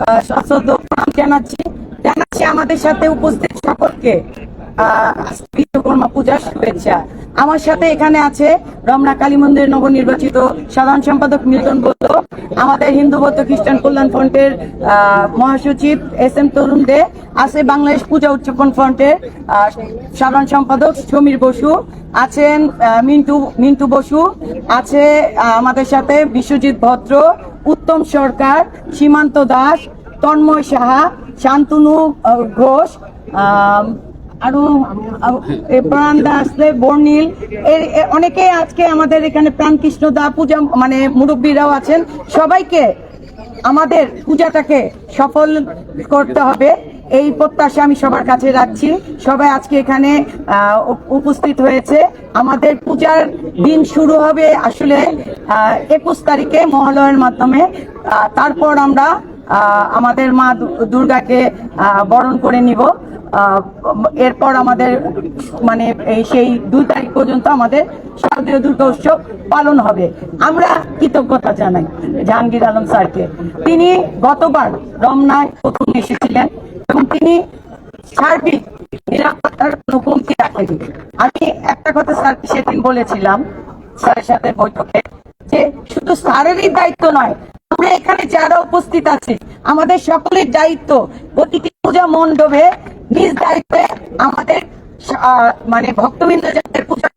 প্রণাম জানাচ্ছি জানাচ্ছি আমাদের সাথে উপস্থিত সকলকে বিশ্বকর্মা পূজার শুভেচ্ছা আমার সাথে এখানে আছে রমনা কালী মন্দির নবনির্বাচিত সাধারণ সম্পাদক মিল্টন বৌদ্ধ আমাদের হিন্দু বৌদ্ধ খ্রিস্টান কল্যাণ ফ্রন্টের মহাসচিব এস এম তরুণ দে আছে বাংলাদেশ পূজা উদযাপন ফ্রন্টের সাধারণ সম্পাদক সমীর বসু। আছেন মিন্টু মিন্টু বসু। আছে আমাদের সাথে বিশ্বজিৎ ভদ্র উত্তম সরকার, সীমান্ত দাস, তন্ময় সাহা, শান্তনু ঘোষ আরও প্রাণ দাস বর্ণিল। অনেকে আজকে আমাদের এখানে প্রাণকৃষ্ণ দা পূজা মানে মুরব্বীরাও আছেন। সবাইকে আমাদের পূজাটাকে সফল করতে হবে। এই প্রত্যাশা আমি সবার কাছে রাখছি। সবাই আজকে এখানে উপস্থিত হয়েছে। আমাদের পূজার দিন শুরু হবে আসলে একুশ তারিখে মহালয়ের মাধ্যমে। তারপর আমরা আমাদের মা দুর্গাকে বরণ করে নিব। এরপর আমাদের মানে সেই দুই তারিখ পর্যন্ত আমাদের শারদীয় দুর্গা উৎসব পালন হবে। আমরা কৃতজ্ঞতা জানাই জাহাঙ্গীর আলম স্যারকে। তিনি গতবার রমনায় প্রথম এসেছিলেন এবং তিনি সার্বিক নিরাপত্তার কোনো কমতি রাখেনি আমি একটা কথা স্যারকে সেদিন বলেছিলাম, স্যারের সাথে বৈঠকে, যে শুধু স্যারেরই দায়িত্ব নয় আমরা এখানে যারা উপস্থিত আছি, আমাদের সকলের দায়িত্ব প্রতিটি পূজা মণ্ডপে নিজ দায়িত্বে আমাদের মানে ভক্তবৃন্দ যাতে পূজা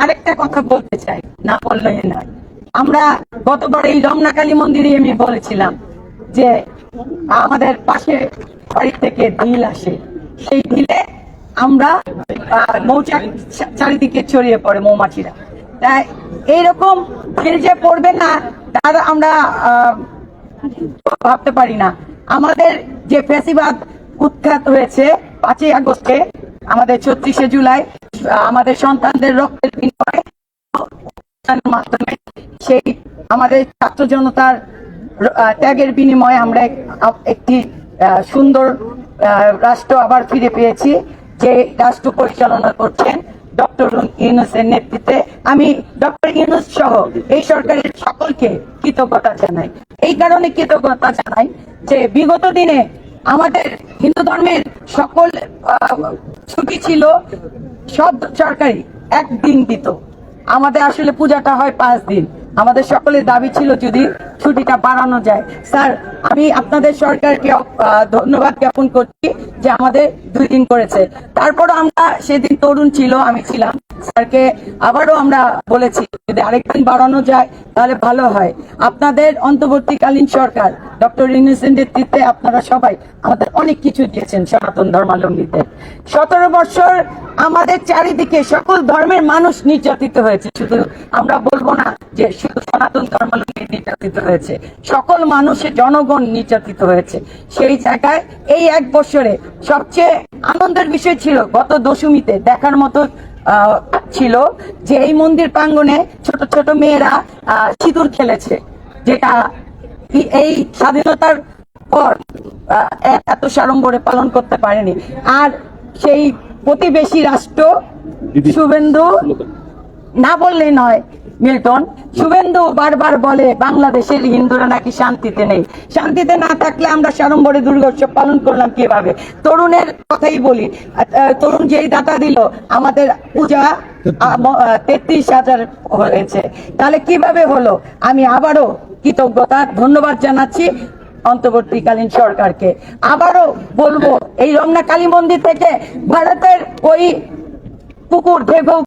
আরেকটা কথা বলতে চাই, না বললে নয়। আমরা গতবার এই রমনাকালী মন্দিরে আমি বলেছিলাম যে আমাদের পাশে বাড়ি থেকে ঢিল আসে। সেই ঢিলে আমরা মৌচাক চারিদিকে ছড়িয়ে পড়ে মৌমাছিরা। এইরকম ঢিল যে পড়বে না, তার আমরা ভাবতে পারি না। আমাদের যে ফেসিবাদ উৎখাত হয়েছে পাঁচই আগস্টে, আমাদের ছত্রিশে জুলাই আমাদের সন্তানদের রক্তের বিনিময়ে মাধ্যমে সেই আমাদের ছাত্র জনতার ত্যাগের বিনিময়ে আমরা একটি সুন্দর রাষ্ট্র আবার ফিরে পেয়েছি, যে রাষ্ট্র পরিচালনা করছেন ডক্টর ইউনুসের নেতৃত্বে আমি ডক্টর ইউনুস সহ এই সরকারের সকলকে কৃতজ্ঞতা জানাই। এই কারণে কৃতজ্ঞতা জানাই যে বিগত দিনে আমাদের হিন্দু ধর্মের সকল ছুটি ছিল সব সরকারি একদিন দিত। আমাদের আসলে পূজাটা হয় পাঁচ দিন। আমাদের সকলের দাবি ছিল যদি ছুটিটা বাড়ানো যায়। স্যার, আমি আপনাদের সরকারকে ধন্যবাদ জ্ঞাপন করছি যে আমাদের দুই দিন করেছে। তারপর আমরা সেদিন তরুণ ছিল, আমি ছিলাম। স্যারকে আবারও আমরা বলেছি, যদি আরেকদিন বাড়ানো যায়, তাহলে ভালো হয়। আপনাদের অন্তর্বর্তীকালীন সরকার, ডক্টর ইউনুসের নেতৃত্বে আপনারা সবাই আমাদের অনেক কিছু দিয়েছেন সনাতন ধর্মাবলম্বীদের। সতেরো বছর আমাদের চারিদিকে সকল ধর্মের মানুষ নির্যাতিত হয়েছে। শুধু আমরা বলব না যে শুধু সনাতন ধর্মাবলম্বী নির্যাতিত হয়েছে, সকল মানুষের জনগণ নির্যাতিত হয়েছে। সেই জায়গায় এই এক বছরে সবচেয়ে আনন্দের বিষয় ছিল গত দশমীতে দেখার মতো ছিল যে এই মন্দির প্রাঙ্গনে ছোট ছোট মেয়েরা সিঁদুর খেলেছে যেটা এই- স্বাধীনতার পর এত সাড়ম্বরে পালন করতে পারেনি। আর সেই প্রতিবেশী রাষ্ট্র শুভেন্দু না বললে নয় মিল্টন, শুভেন্দু বারবার বলে বাংলাদেশের হিন্দুরা নাকি শান্তিতে নেই। শান্তিতে না থাকলে আমরা সাড়ম্বরে দুর্গোৎসব পালন করলাম কীভাবে? তরুণের কথাই বলি। তরুণ যেই দাতা দিল, আমাদের পূজা তেত্রিশ হাজার হয়েছে। তাহলে কীভাবে হলো? আমি আবারও কৃতজ্ঞতা, ধন্যবাদ জানাচ্ছি অন্তর্বর্তীকালীন সরকারকে। আবারও বলব, এই রমনা কালী মন্দির থেকে ভারতের ওই কুকুর ঘেউ